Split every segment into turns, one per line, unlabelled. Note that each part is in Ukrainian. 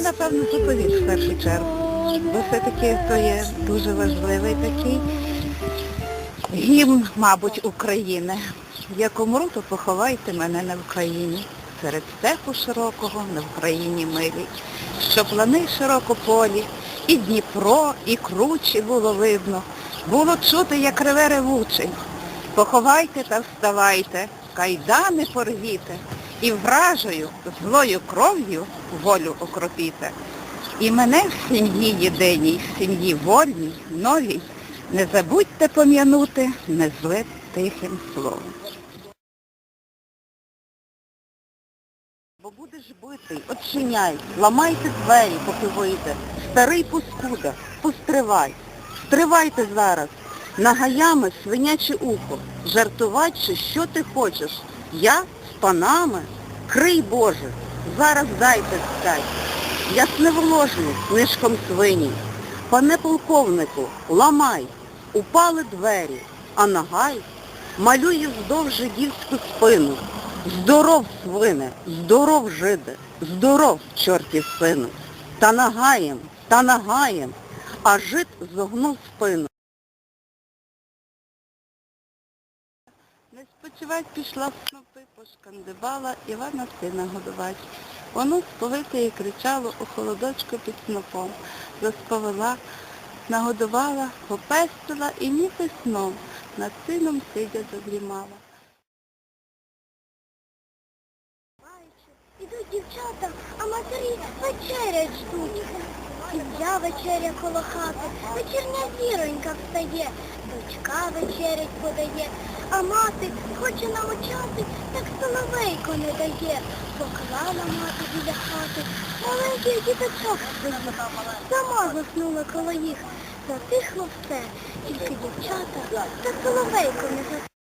заповідь в першу чергу. Бо все-таки то є дуже важливий такий гімн, мабуть, України. Як умру, то поховайте мене на Україні. Серед степу широкого на Україні милій, що плани широкополі, і Дніпро, і кручі було видно. Було чути, як реве ревучий. Поховайте та вставайте, кайдани порвіте, і вражою, злою кров'ю волю окропіте. І мене в сім'ї єдиній, в сім'ї вольній, новій, не забудьте пом'янути незле тихим словом. Бо будеш битий, odчиняй, ламайте двері, поки вийде. Старий пускуда, постривай. Стривайте зараз. Нагаями свиняче ухо. Жартувать, чи що ти хочеш. Я з панами. Крий Боже, зараз дайте стать. Ясневложник, нишком свині. Пане полковнику, ламай. Упали двері, а нагай малює вздовж жидівську спину. Здоров, свине, здоров, жиде, здоров, чортів сину. Та нагаєм, та нагаєм, а жид зогнув спину. Не пішла в снопи, пошкандибала Івана сина годувать. Воно сповите і кричало у холодочку під снопом. Засповела, нагодувала, попестила і ніби сном над сином сидя задрімала.
Ідуть дівчата, а матері вечерять ждуть. Сім'я вечеря коло хати, вечірня зіронька встає, дочка вечерять подає, а мати хоче намочати, так соловейко не дає. Поклала мати біля хати, маленький діточок стоїть, сама заснула коло їх. Затихло все, тільки дівчата та соловейко не заснули.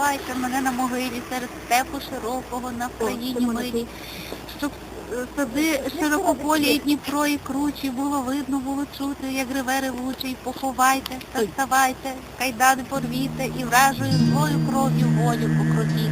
Поховайте мене на могилі серед степу широкого на країні милі. Щоб е, сади широкополі і Дніпро і кручі було видно, було чути, як реве ревучий. Поховайте та вставайте, кайдани порвіте і вражою злою кров'ю волю покрутіть.